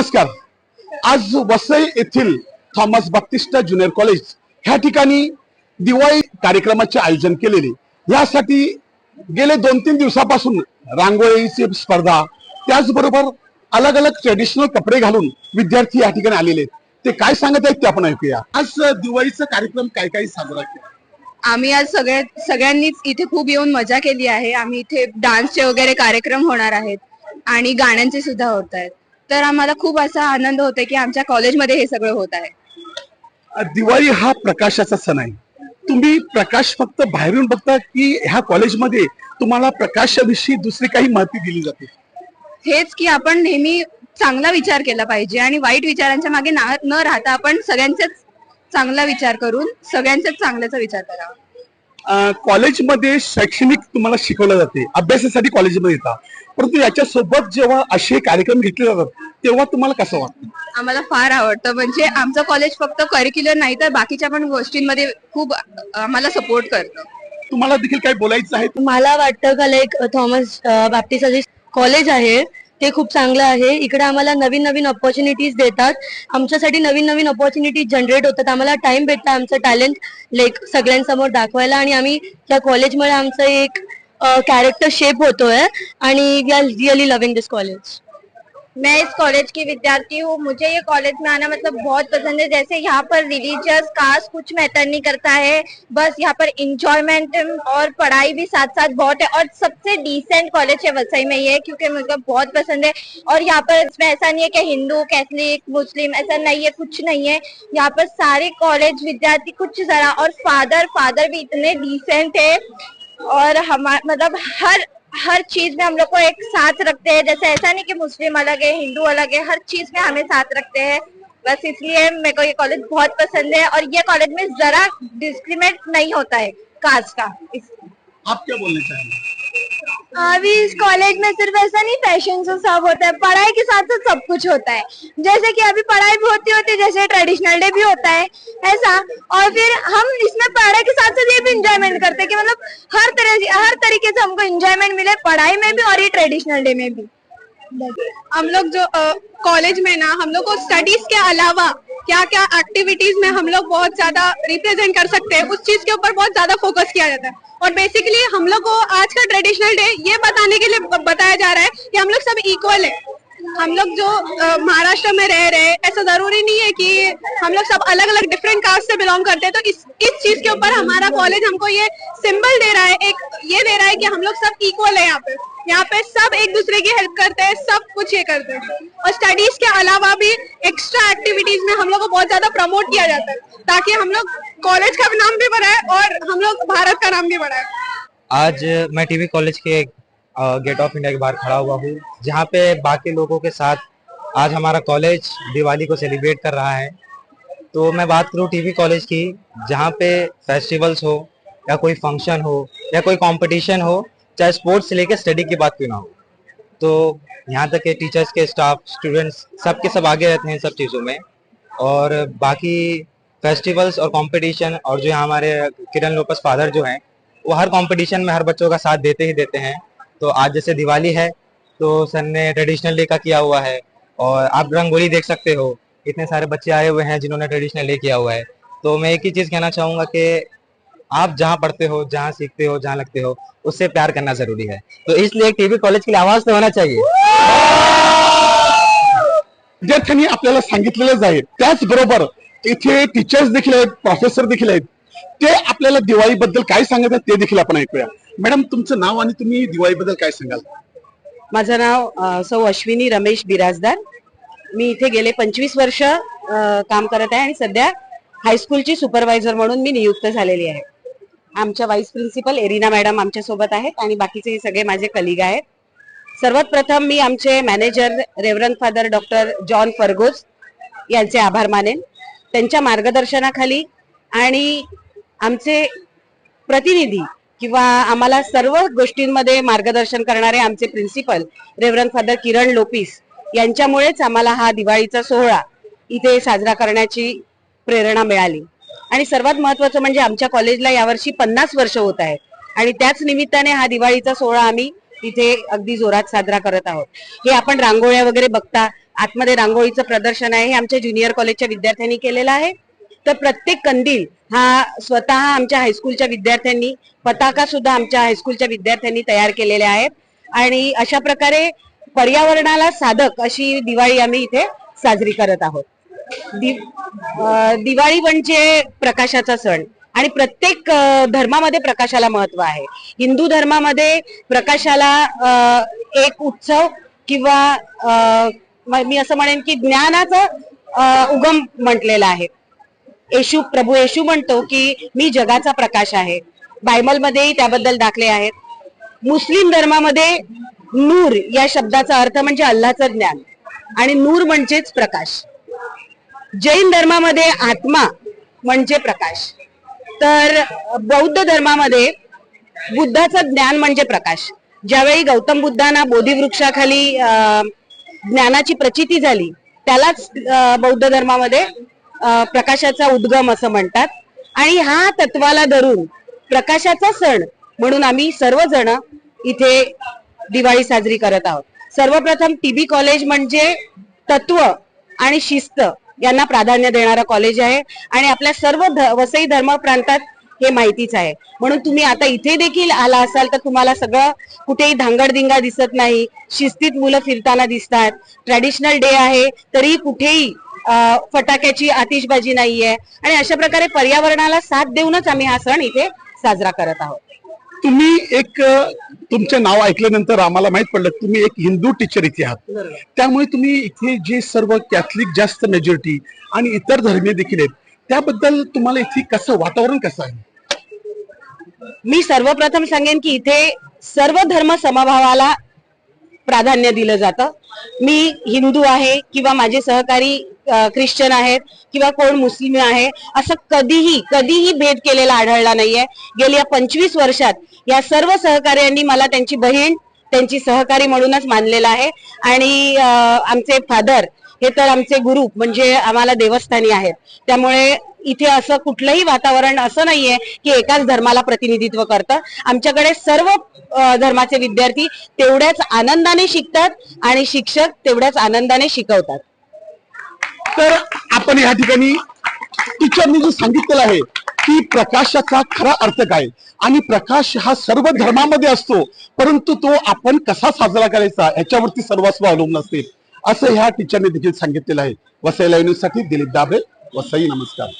नमस्कार. आज वसई येथील थॉमस बाप्टिस्टा ज्युनियर कॉलेज ह्या ठिकाणी दिवाळी कार्यक्रमाचे आयोजन केलेले. यासाठी गेले दोन तीन दिवसापासून रांगोळीची स्पर्धा त्याचबरोबर अलग अलग ट्रेडिशनल कपडे घालून विद्यार्थी या ठिकाणी आलेले आहेत. ते काय सांगत आहेत ते आपण ऐकूया. आज दिवाळीचा कार्यक्रम काय काय साजरा केला? आम्ही आज सगळ्या सगळ्यांनीच इथे खूप येऊन मजा केली आहे. आम्ही इथे डान्सचे वगैरे कार्यक्रम होणार आहेत आणि गाण्यांचे सुद्धा होत आहेत. तर आम्हाला खूप असा आनंद होतोय की आमच्या कॉलेजमध्ये हे सगळं होत आहे. दिवाळी हा प्रकाशाचा सण आहे. तुम्ही प्रकाश फक्त बाहेरून बघता की ह्या कॉलेजमध्ये तुम्हाला प्रकाशाविषयी दुसरी काही माहिती दिली जाते? हेच की आपण नेहमी चांगला विचार केला पाहिजे आणि वाईट विचारांच्या मागे ना- न राहता आपण सगळ्यांचाच चांगला विचार करून सगळ्यांचाच चांगल्याचा विचार करावा. कॉलेजमध्ये शैक्षणिक तुम्हाला शिकवलं जाते. अभ्यासासाठी कॉलेजमध्ये येतात परंतु याच्या सोबत जेव्हा असे कार्यक्रम घेतले जातात तेव्हा तुम्हाला कसं वाटतं? आम्हाला फार आवडतं. म्हणजे आमचं कॉलेज फक्त करिक्युलर नाही तर बाकीच्या पण गोष्टींमध्ये खूप आम्हाला सपोर्ट करतं. तुम्हाला देखील काही बोलायचं आहे? मला वाटतं का लाईक थॉमस बाप्टिस्ट जे कॉलेज आहे ते खूप चांगलं आहे. इकडे आम्हाला नवीन नवीन ऑपॉर्च्युनिटीज देतात. आमच्यासाठी नवीन नवीन ऑपॉर्च्युनिटीज जनरेट होतात. आम्हाला टाइम भेटला आमचं टॅलेंट लाईक सगळ्यांसमोर दाखवायला. आणि आम्ही त्या कॉलेजमुळे आमचं एक कॅरेक्टर शेप होतोय आणि we are really loving this college मैं इस कॉलेज की विद्यार्थी हूँ, मुझे ये कॉलेज में आना मतलब बहुत पसंद है। जैसे यहाँ पर रिलीजियस कास्ट कुछ मैटर नहीं करता है, बस यहाँ पर इंजॉयमेंट और पढ़ाई भी साथ साथ बहुत है। और सबसे डिसेंट कॉलेज है वसई में ये, क्योंकि मुझे बहुत पसंद है। और यहाँ पर इसमें ऐसा नहीं है कि हिंदू, कैथलिक, मुस्लिम, ऐसा नहीं है, कुछ नहीं है। यहाँ पर सारे कॉलेज विद्यार्थी कुछ जरा, और फादर फादर भी इतने डिसेंट है। और हमारे मतलब हर हर चीज़ में हम लोग को एक साथ रखते हैं। जैसे ऐसा नहीं कि मुस्लिम अलग है, हिंदू अलग है, हर चीज़ में हमें साथ रखते हैं। बस इसलिए मेरे को ये कॉलेज बहुत पसंद है और ये कॉलेज में जरा डिस्क्रिमिनेट नहीं होता है कास्ट का। आप क्या बोलना चाहेंगे? अभी इस कॉलेज में सिर्फ़ ऐसा नहीं फ़ैशन से सब होता है। पढ़ाई के साथ साथ सब कुछ होता है। जैसे कि अभी पढ़ाई भी होती होती है जैसे ट्रेडिशनल डे भी होता है, ऐसा। और फिर हम इसमें पढ़ाई के साथ साथ ये भी इंजॉयमेंट करते हैं कि मतलब हर तरह हर तरीके से हमको इंजॉयमेंट मिले पढ़ाई में भी और ये ट्रेडिशनल डे में भी। हम लोग जो कॉलेज में ना, हम लोग को स्टडीज़ के अलावा क्या क्या एक्टिविटीज़ में हम लोग बहुत ज़्यादा रिप्रेजेंट कर सकते हैं, उस चीज़ के ऊपर बहुत ज़्यादा फोकस किया जाता है। और बेसिकली हम लोग को आज का ट्रेडिशनल डे ये बताने के लिए बताया जा रहा है कि हम लोग सब इक्वल है। हम लोग जो महाराष्ट्र में रह रहे ऐसा ज़रूरी नहीं है कि हम लोग सब अलग अलग डिफरेंट कास्ट से बिलोंग करते हैं। तो इस इस चीज़ के ऊपर हमारा कॉलेज हमको ये सिंबल दे रहा है, एक ये दे रहा है कि हम लोग सब इक्वल है यहाँ पे। यहाँ पे सब एक दूसरे की हेल्प करते हैं, सब कुछ ये करते हैं। और स्टडीज़ के अलावा भी एक्स्ट्रा एक्टिविटीज़ में हम लोग को बहुत ज़्यादा प्रमोट किया जाता है, ताकि हम लोग कॉलेज का नाम भी बढ़ाए और हम लोग भारत का नाम भी बढ़ाए। आज मैं टीवी कॉलेज के गेट ऑफ़ इंडिया के बाहर खड़ा हुआ हूँ, जहाँ पे बाकी लोगों के साथ आज हमारा कॉलेज दिवाली को सेलिब्रेट कर रहा है। तो मैं बात करूँ टीवी कॉलेज की, जहाँ पे फेस्टिवल्स हो, या कोई फ़ंक्शन हो, या कोई कंपटीशन हो, चाहे स्पोर्ट्स से लेकर स्टडी की बात क्यों ना हो। तो यहाँ तक के टीचर्स के स्टाफ स्टूडेंट्स सब के सब आगे रहते हैं सब चीज़ों में। और बाकी फेस्टिवल्स और कंपटीशन और जो हमारे किरण लोपस फादर जो हैं, वो हर कंपटीशन में हर बच्चों का साथ देते ही देते हैं। तो आज जैसे दिवाली है तो सर ने ट्रेडिशनल डे का किया हुआ है। और आप रंगोली देख सकते हो, इतने सारे बच्चे आए हुए हैं जिन्होंने ट्रेडिशनल डे किया हुआ है। तो मैं एक ही चीज़ कहना चाहूँगा कि आप जहाँ पढ़ते हो, जहाँ सीखते हो, जहाँ लगते हो, उससे प्यार करना ज़रूरी है। तो इसलिए टीवी कॉलेज के लिए आवाज़ तो होना चाहिए। विद्यार्थ्यांनी आपल्याला सांगितलेलंच आहे, त्याचबरोबर इथे टीचर्स देखील आहेत प्रोफेसर देखील आहेत ते आपल्याला दिवाळीबद्दल काय सांगत आहेत ते देखील आपण ऐकूया. मॅडम तुमचं नाव आणि तुम्ही दिवाळीबद्दल काय सांगाल? माझं नाव सौ अश्विनी रमेश बिराजदार. मी इथे गेले पंचवीस वर्ष काम करत आहे आणि सध्या हायस्कूलची सुपरवायझर म्हणून मी नियुक्त झालेली आहे. आमच्या वाईस प्रिन्सिपल एरिना मॅडम आमच्यासोबत आहेत आणि बाकीचे सगळे माझे कलिग आहेत. सर्वात प्रथम मी आमचे manager reverend father doctor John Fergus यांचे आभार मानेन. त्यांच्या मार्गदर्शनाखाली आणि आमचे प्रतिनिधी किंवा आम्हाला सर्व गोष्टींमध्ये मार्गदर्शन करणारे आमचे principal reverend father Kiran Lopes यांच्यामुळेच आम्हाला हा दिवाळीचा सोहळा इथे साजरा करण्याची प्रेरणा मिळाली. आणि सर्वात महत्वाचं म्हणजे आमच्या कॉलेजला यावर्षी पन्नास वर्ष होत आहेत आणि त्याच निमित्ताने हा दिवाळीचा सोहळा आम्ही इथे अगदी जोरात साजरा करत आहोत. हे आपण रांगोळ्या वगैरे बघता आतमध्ये रांगोळीचं प्रदर्शन आहे हे आमच्या ज्युनियर कॉलेजच्या विद्यार्थ्यांनी केलेलं आहे. तर प्रत्येक कंदील हा स्वतः आमच्या हायस्कूलच्या विद्यार्थ्यांनी पताका सुद्धा आमच्या हायस्कूलच्या विद्यार्थ्यांनी तयार केलेल्या आहेत. आणि अशा प्रकारे पर्यावरणाला साधक अशी दिवाळी आम्ही इथे साजरी करत आहोत. दि दिवाळी म्हणजे प्रकाशाचा सण. आणि प्रत्येक धर्मामध्ये प्रकाशाला महत्त्व आहे. हिंदू धर्मामध्ये प्रकाशाला एक उत्सव किंवा मी असं म्हणेन की ज्ञानाचा उगम म्हटलेला आहे. येशू प्रभू येशू म्हणतो की मी जगाचा प्रकाश आहे. बायबलमध्येही त्याबद्दल दाखले आहेत. मुस्लिम धर्मामध्ये नूर या शब्दाचा अर्थ म्हणजे अल्लाचं ज्ञान आणि नूर म्हणजेच प्रकाश. जैन धर्मामध्ये आत्मा म्हणजे प्रकाश. तर बौद्ध धर्मामध्ये बुद्धाचं ज्ञान म्हणजे प्रकाश. ज्यावेळी गौतम बुद्धांना बोधीवृक्षाखाली अं, ज्ञानाची प्रचिती झाली त्यालाच बौद्ध धर्मामध्ये प्रकाशाचा उद्गम असं म्हणतात. आणि हा तत्वाला धरून प्रकाशाचा सण म्हणून आम्ही सर्वजण इथे दिवाळी साजरी करत आहोत. सर्वप्रथम टीबी कॉलेज म्हणजे तत्व आणि शिस्त यांना प्राधान्य देणारा कॉलेज आहे. आणि आपल्या सर्व ध- वसई धर्म प्रांतात हे माहितीच आहे. म्हणून तुम्ही आता इथे देखील आला असाल तर तुम्हाला सगळं कुठेही धांगडधिंगा दिसत नाही. शिस्तीत मुलं फिरताना दिसतात. ट्रॅडिशनल डे आहे तरी कुठेही फटाक्याची आतिषबाजी नाहीये. आणि अशा प्रकारे पर्यावरणाला साथ देऊनच आम्ही हा सण इथे साजरा करत आहोत. तुम्ही एक तुमचे नाव ऐकल्यानंतर आम्हाला माहीत पडलं तुम्ही एक हिंदू टीचर इथे आहात. त्यामुळे तुम्ही इथे जे सर्व कॅथलिक जास्त मेजॉरिटी आणि इतर धर्मीय देखील आहेत त्याबद्दल तुम्हाला इथे कसं वातावरण कसं आहे? मी सर्वप्रथम सांगेन की इथे सर्व धर्म समभावाला प्राधान्य दिलं जातं. मी हिंदू आहे किंवा माझे सहकारी ख्रिश्चन आहेत किंवा कोण मुस्लिम आहे असं कधीही कधीही भेद केलेला आढळला नाहीये. गेल्या पंचवीस वर्षात या सर्व सहकार्यांनी मला त्यांची बहीण त्यांची सहकारी म्हणूनच मानलेलं आहे. आणि आमचे फादर हे तर आमचे गुरु म्हणजे आम्हाला देवस्थानी आहेत. त्यामुळे इथे असं कुठलंही वातावरण असं नाहीये की एकाच धर्माला प्रतिनिधित्व करतं. आमच्याकडे सर्व धर्माचे विद्यार्थी तेवढ्याच आनंदाने शिकतात आणि शिक्षक तेवढ्याच आनंदाने शिकवतात. तर आपण या ठिकाणी टीचरनी जे सांगितलेलं आहे की प्रकाशाचा खरा अर्थ काय? आणि प्रकाश हा सर्व धर्मामध्ये असतो परंतु तो आपण कसा साजरा करायचा? याच्यावरती सर्वस्व अवलंबून असते. असं ह्या टीचरने देखील सांगितलेलं आहे. वसई लाईव्हसाठी दिलीप दाबे वसई नमस्कार.